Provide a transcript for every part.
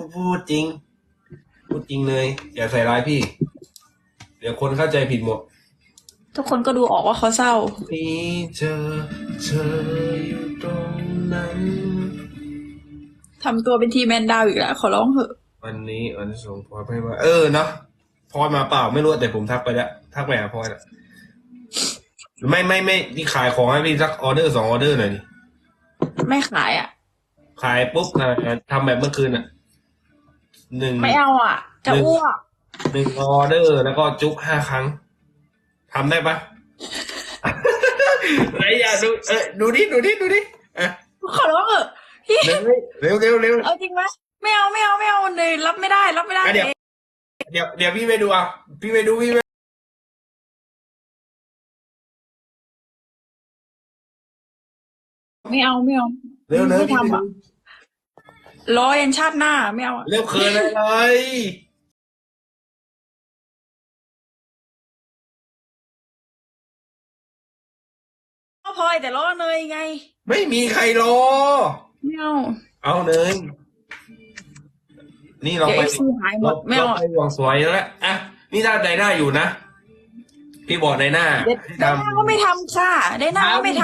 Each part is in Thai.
พูดพูดจริง พูดจริงเลย อย่าใส่ร้ายพี่ เดี๋ยวคนเข้าใจผิดหมด ทุกคนก็ดูออกว่าเขาเศร้านี่เจอเธออยู่ตรงนั้น ทำตัวเป็นทีแมนดาวอีกแล้ว ขอร้องเถอะวันนี้วันส่งพลอยไปมาเออเนาะพลอยมาเปล่าไม่รู้แต่ผมทักไปแล้วทักไปหาพลอยแล้วไม่ไม่ไม่ที่ขายของให้พี่สักออเดอร์สองออเดอร์หน่อยดิไม่ขายอะ ขายปุ๊บนะทำแบบเมื่อคืนอะ หนึ่งไม่เอาอะ จะหนึ่งอ้วกหนึ่งออเดอร์ แล้วก็จุ๊บห้าครั้งทำได้ปะไหนอย่าดูเออดูดิดูดิดูดิอะขอร้องเถอะพี่เร็วเร็วเร็วเร็วเอาจริงไหมไม่เอาไม่เอาไม่เอาเลยรับไม่ได้รับไม่ได้อะเดี๋ยวเดี๋ยวเดี๋ยวพี่ไปดูอะพี่ไปดูพี่ไปไม่เอาไม่เอาเร็วเร็วไม่พี่ไปทำดูอะ รอยันชาติหน้าไม่เอาอะเร็วเขินอะไรก็พลอยแต่รอเนยไง ไม่มีใครรอ ไม่เอา เอาเนยนี่เราเดี๋ยวไปไอ้ซีหายหมเราดไม่เราเอาไปหวงสวยแล้วแหละอะนี่ถ้าไดหน้าอยู่นะพี่บอกไดหน้าเดี๋ยวที่ได้ทหน้าก็ไม่ทำค่ะได้หน้าก็ไม่ท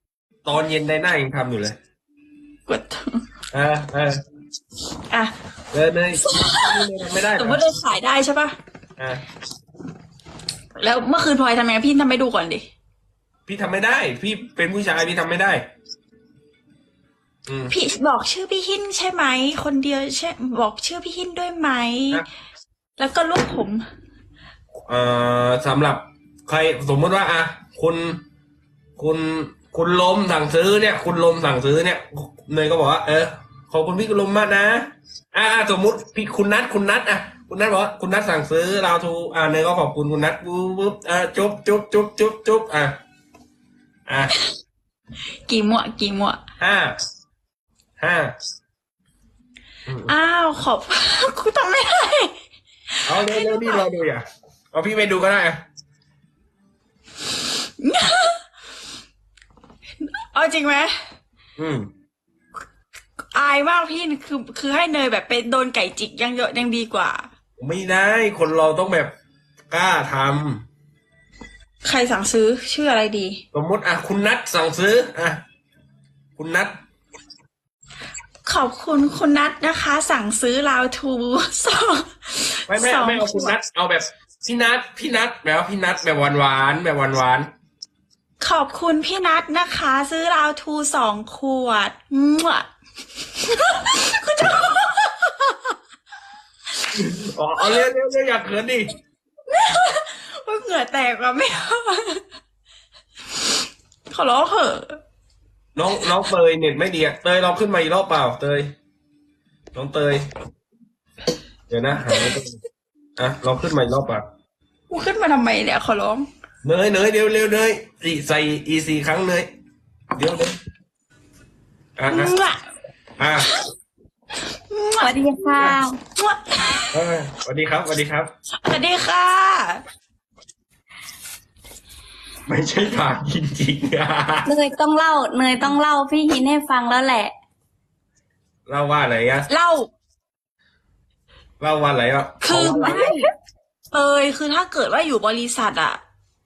ำตอนเย็นไดหน้ายังทำอยู่เลยำกดเออเอออะเออเนยไม่ได้สมมติเราขายได้ใช่ปะอะแล้วเมื่อคืนพลอยทำไงพี่ทำให้ดูก่อนดิ พี่ทำไม่ได้ พี่เป็นผู้ชายพี่ทำไม่ได้ อืม พี่บอกชื่อพี่หินใช่ไหม คนเดียวใช่ บอกชื่อพี่หินด้วยไหม ครับ แล้วก็ลูกผม เอ่อสำหรับใครสมมติว่าอะคุณคุณ คุณลมสั่งซื้อเนี่ย คุณลมสั่งซื้อเนี่ยเนยก็บอกว่า เออขอบคุณพี่ลมมากนะ อ่าสมมุติพี่คุณนัทคุณนัทอะคุณนัทบอกว่าคุณนัทสั่งซื้อเราทูอ่าเนยก็ขอบคุณคุณนัทปุ๊บปุ๊บอ่าจุ๊บจุ๊บจุ๊บจุ๊บจุ๊บอะอะกี่หมวดกี่หมวดห้าห้าอ้าวขอบคุณทำไม่ได้เอาเร็วเร็วพี่รอดูอย่าเอาพี่ไปดูก็ได้อะ เอาจริงไหมอืมอายมากพี่คือคือให้เนยแบบเป็นโดนไก่จิกยังเยอะยังดีกว่า ไม่ได้คนเราต้องแบบกล้าทำใครสั่งซื้อชื่ออะไรดี สมมติอะคุณนัทสั่งซื้ออะคุณนัทขอบคุณคุณนัทนะคะ สั่งซื้อราวทูสองไม่ไม่สองไม่เอาคุณนัทเอาแบบพี่นัทพี่นัทแบบว่าพี่นัทแบบหวานหวานๆแบบหวานหวาน ขอบคุณพี่นัทนะคะ ซื้อราวทูสองขวดมั่วๆอ๋อเอาเร็วเร็วเร็วอยากเขินดิว่าเหงื่อแตกว่ะไม่เอาขอร้องเถอะน้องน้องเตยเน็ตไม่ดีอะเตยลองขึ้นมาอีกรอบเปล่าเตย น้องเตย เดี๋ยวนะหาไม่เจออะลองขึ้นมาอีกรอบเปล่ากูขึ้นมาทำไมเนี่ยขอร้อง เนยเนยเร็วเร็วเนยสี่ใส่อีสี่ครั้งเนยเดี๋ยวเดี๋ยวอะอะมั่วอะมั่วสวัสดีค่ะมั่วเออสวัสดีครับสวัสดีครับ สวัสดีค่ะ ไม่ใช่ปากจริงๆอะเนยต้องเล่า เนยต้องเล่าพี่หินให้ฟังแล้วแหละ เล่าว่าอะไรอะเล่า เล่าว่าอะไรอะคือเาว่าะไรไม่เตยคือถ้าเกิดว่าอยู่บริษัทอะ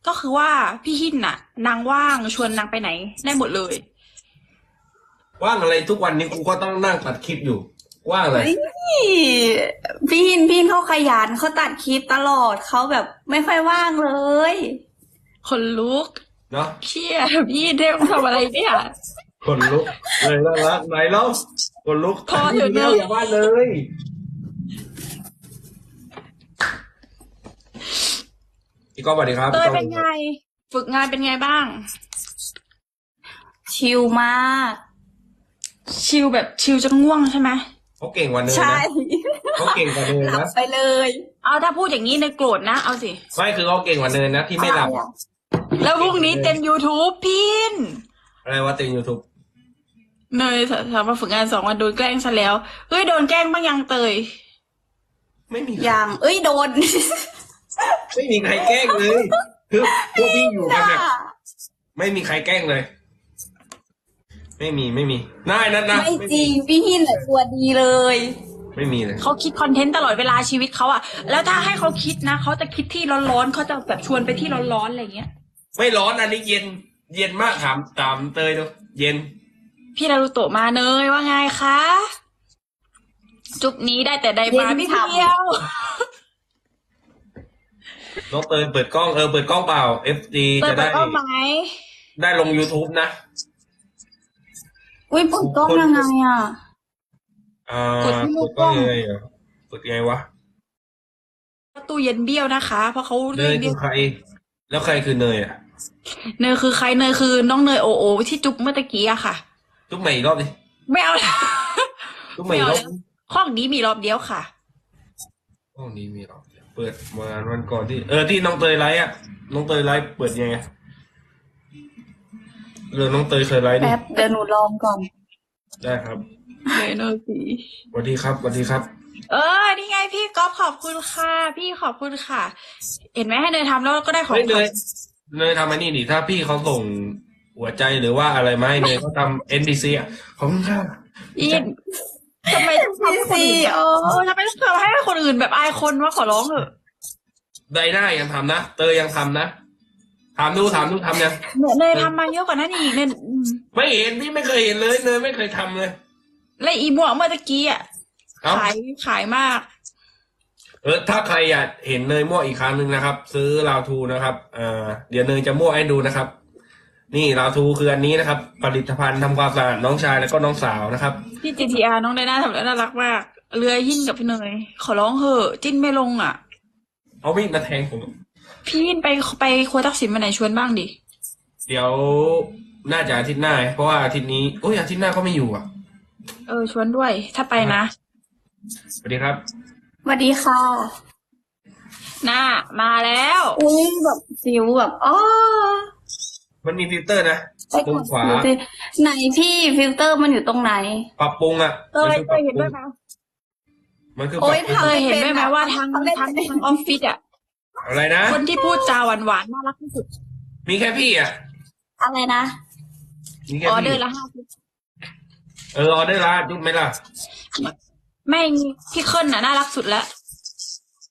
ก็คือว่าพี่หินน่ะ นางว่างชวนนางไปไหน ได้หมดเลย ว่างอะไรทุกวันนี้กูก็ต้องนั่งตัดคลิปอยู่ ว่างอะไรนี่พี่หินพี่หินเขาขยันเขาตัดคลิปตลอดเขาแบบไม่ค่อยว่างเลยคนลุกเนาะเชี่ยพี่เทพทำอะไรเนี่ยคนลุกเลยน่ารักไหนเล่าคนลุกพอเถอะเนอะอย่าว่าเลย พี่ก็สวัสดีครับเตยพี่ก๊อฟเป็นไง ฝึกงานเป็นไงบ้าง ชิลมาก ชิลแบบชิลจนง่วงใช่ไหมเขาเก่งกว่าเนยใช่นะเขาเก่งกว่าเนยหลับนะไปเลย เอาถ้าพูดอย่างนี้ในยโกรธนะ เอาสิ ไม่คือเขาเก่งกว่าเนยนะที่ไม่หลับแล้วพรุ่งนี้เต็ม YouTube พินอะไรวะเต็มยูทูบเนยสามารถฝึกงานสองวันโดนแกล้งซะแล้ว เฮ้ย โดนแกล้งบ้างยังเตย ไม่มีอย่างเอ้ยโดน ไม่มีใครแกล้งเลยคือพวกพี่อยู่กันแบบไม่มีใครแกล้งเลย ไม่มีไม่มีนายนัดนะไม่จริงพี่หินแหละตัวดีเลย ไม่มีเลยเขาคิดคอนเทนต์ตลอดเวลาชีวิตเขาอะแล้วถ้าให้เขาคิดนะเขาจะคิดที่ร้อนๆเขาจะแบบชวนไปที่ร้อนๆอะไรเงี้ย ไม่ร้อนอันนี้เย็น เย็นมากถามตามเตยดูเย็น พี่นารุโตะมาเนยว่าไงคะ จุบนี้ได้แต่ใดมาเย็นพี่ฉ่ำเดียว น้องเตยเปิดกล้องเออเปิดกล้องเปล่า FD เปิดจะได้ก็ไหมได้ลง YouTube นะอุ้ยเปิดกล้องยังไงอะ อ่าเปิดกล้อง ยังไงอะเปิดไงวะตู้เย็นเบี้ยวนะคะ เพราะเขาเนเรียยกคืเบี้ยวอใคร แล้วใครคือเนยอะเนยคือใครเนยคือน้องเนยโอโอที่จุ๊บเมื่อตะกี้อะค่ะจุ๊บใหม่อีกรอบดิไม่เอาจุ๊บใหม่อีกรอบไม่เอาแล้ว ห้องนี้มีรอบเดียวค่ะ ห้องนี้มีรอบเดียว เปิดมาวันก่อนที่ เออที่น้องเตยไลฟ์อะ น้องเตยไลฟ์เปิดยังไงเรื่องน้องเตยเคยไลฟ์ดิแป๊บเดี๋ยวหนูลองก่อน ได้ครับเนยเนยสีสวัสดีครับสวัสดีครับ เออ นี่ไงพี่ก๊อฟขอบคุณค่ะ พี่ขอบคุณค่ะ เห็นไหมให้เนยทำแล้วก็ได้ของเฮ้ยเนขวัยญเนยทำอันนี้ดิถ้าพี่เขาส่งหัวใจหรือว่าอะไรมาให้เนยเขาทำ NPC อะขอบคุณครับอีน ทำไมต้องทำให้คนอื่นแบบโอ้เออทำไมต้องทำให้คนอื่นแบบอายคนว่าขอร้องเถอะได้ได้ยังทำนะ เตยยังทำนะถามดูถามดูทำยังเนยเนยทำมาเยอะกว่านั้นอีกเนยอืมไม่เห็นพี่ไม่เคยเห็นเลยเนยไม่เคยทำเลย และอีหมวกเมื่อตะกี้อะเอ้า ขายขายมาก เออถ้าใครอยากเห็นเนยมั่วอีกครั้งหนึ่งนะครับ ซื้อลาวทูนะครับอ่าเดี๋ยวเนยจะมั่วให้ดูนะครับ นี่ลาวทูคืออันนี้นะครับ ผลิตภัณฑ์ทำความสะอาดน้องชายแล้วก็น้องสาวนะครับ พี่ GTR น้องไดน่าทำแล้วน่ารักมาก เรือหิ้นกับพี่เนยขอร้องเถอะ จิ้นไม่ลงอะ เอามีดมาแทงผม พี่หิ้นไปไปครัวทักษิณมาไหนชวนบ้างดิ เดี๋ยวน่าจะอาทิตย์หน้า เพราะว่าอาทิตย์นี้โอ้ยอาทิตย์หน้าเขาไม่อยู่อะ เออชวนด้วย ถ้าไปนะ สวัสดีครับ สวัสดีค่ะ หน้ามาแล้ว อุ้ยแบบฟิวแบบอ๋อ มันมีฟิลเตอร์นะไปมุกมดขวาฟิลเตอร์ไหนพี่ฟิลเตอร์มันอยู่ตรงไหน ปรับปรุงอะเตยมันคือเตปรับยเห็นปรุด้วงยไหมมันคือปโอ๊รับยปรุงทำเตยเห็นด้วยไหมว่าทั้งทำไม่ทั้งเป็น ทั้งออฟฟิศอะอะไรนะ คนที่พูดจาหวานหวานๆน่ารักที่สุดมีแค่พี่อะ อะไรนะมีแค่ออเดอพี่ร์ละห้าสิบเออออเดอร์ละจุ๊บไหมล่ะไม่พี่เคิลน่ะน่ารักสุดแล้ว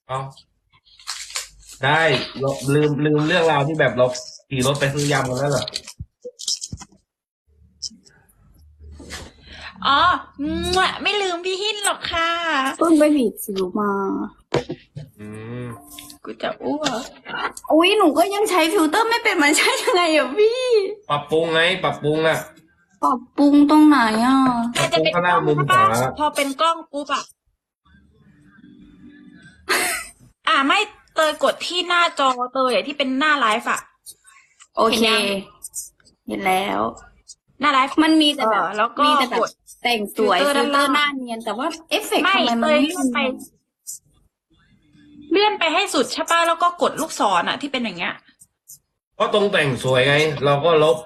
เอาได้ลบลืมลืมเรื่องราวที่แบบเรา ขี่รถไปซื้อยำกันแล้วเหรออ๋อมั่วไม่ลืมพี่หินหรอกค่ะ เพิ่งไปบีบสิวมา อืมกูจะอ้วกอุ้ยหนูก็ยังใช้ฟิลเตอร์ไม่เป็นมันใช่ยังไงอะพี่ ปรับปรุงไง ปรับปรุงอะ ปรับปรุงตรงไหนอะ มันจะเป็นกล้องมุมใช่ขปะวาพอเป็นกล้องปุ๊บอะอ่าไม่เตยกดที่หน้าจอเตยอะที่เป็นหน้าไลฟ์อะ โอเค เห็นยังเห็นแล้วหน้าไลฟ์มันมีแต่แบบเออแล้วก็มีแต่แบบกดแต่งสวยฟิฟิลลเตเตออร์ร์ด้านหล่างน้าเนียน แต่ว่าเอฟเฟกต์ไม่ทำไมมันเตยไม่เลื่อนไป เลื่อนไปให้สุดใช่ปะแล้วก็กดลูกศรอะที่เป็นอย่างเงี้ยเพราะตรงแต่งสวยไง เราก็ลบ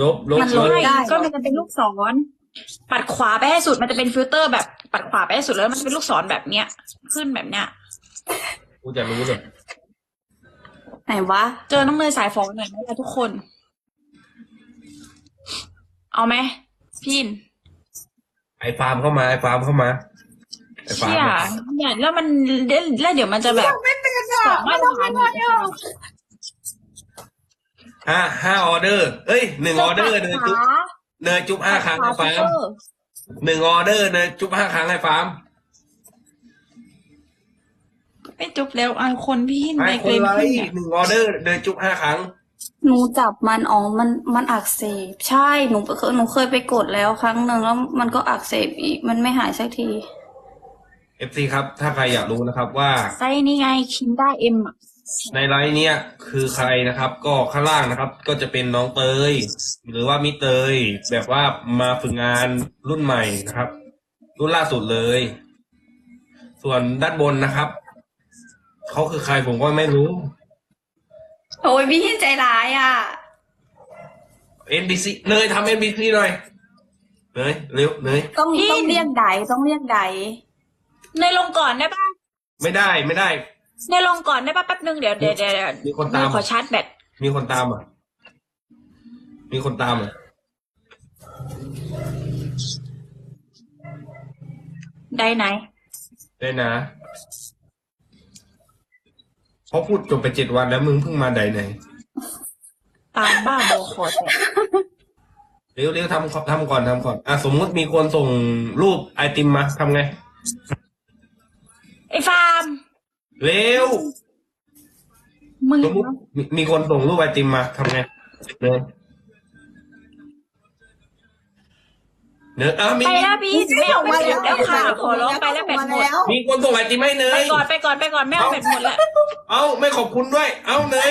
ลบลบมันลลบบได้ก็มันจะเป็นลูกศรปัดขวาไปให้สุดมันจะเป็นฟิลเตอร์แบบปัดขวาไปให้สุดแล้วมันจะเป็นลูกศรแบบเนี้ย ขึ้นแบบเนี้ยกูจะรู้เลย ไหนวะ เจอน้องเนยสายฟองหน่อยไหมล่ะทุกคน เอาไหมพี่อินไอ้ฟาร์มเข้ามาไอ้ฟาร์มเข้ามาไอ้ฟาร์เชี่มยเนี่ยแล้วมันแล้วเดี๋ยวมันจะแบบไม่เป็นสองมาตรฐานห้าห้าออเดอร์เอ้ยหนึ่งออเดอร์เนยจุ๊บขาเนยจุ๊บห้าครั้งขาให้ฟาร์มหนึ่งออเดอร์เนยจุ๊บห้าครั้งให้ฟาร์ม ไม่จบแล้วไอคนพี่หินไอ้ในคเกรนมไลขึ้นค์เนี่ยหนึ่งออเดอร์เนยจุ๊บห้าครั้ง หนูจับมันอ๋อมันมันอักเสบ ใช่หนูเคยหนูเคยไปกดแล้วครั้งหนึ่งแล้วมันก็อักเสบอีกมันไม่หายสักที FC ครับ ถ้าใครอยากรู้นะครับว่า ไส้นี่ไงคินได้เอ็มอะในไลน์เนี้ยคือใครนะครับ ก็ข้างล่างนะครับ ก็จะเป็นน้องเตยหรือว่ามิเตย แบบว่ามาฝึกงานรุ่นใหม่นะครับ รุ่นล่าสุดเลย ส่วนด้านบนนะครับ เขาคือใครผมก็ไม่รู้โอ้ยพี่ใจร้ายอะ NBC เนยทำ NBC หน่อยเนยเร็วเนยต้องต้องเรียกไดต้องเรียกไดในลงก่อนได้ปะไม่ได้ไม่ได้ในลงก่อนได้ปะแป๊บนึงเดี๋ยวเดี๋ยวเดี๋ยวเดี๋ยวมีคนตามขอชาร์จแบตมีคนตามอะ มีคนตามอะได้ไหน ได้นะ เขาพูดจบไปเจ็ดวันแล้วมึงเพิ่งมาใดไหนตามบ้าบอคอแต่เร็วเร็วทำทำก่อนทำก่อนอะสมมติมีคนส่งรูปไอติมมาทำไง ไอ้ฟาร์มเร็วมึงสมมติมีมีคนส่งรูปไอติมมาทำไงเนย เนยอ้าวมีไปแล้วพี่ไม่เอาไปแล้วค่ะขอร้องไปแล้วแบตหมดมีคนส่งไอติมให้เนไปยก่อนไปก่อนไปก่อนไม่เอาแบตหมดแล้ว เอ้าไม่ขอบคุณด้วย เอ้าเนย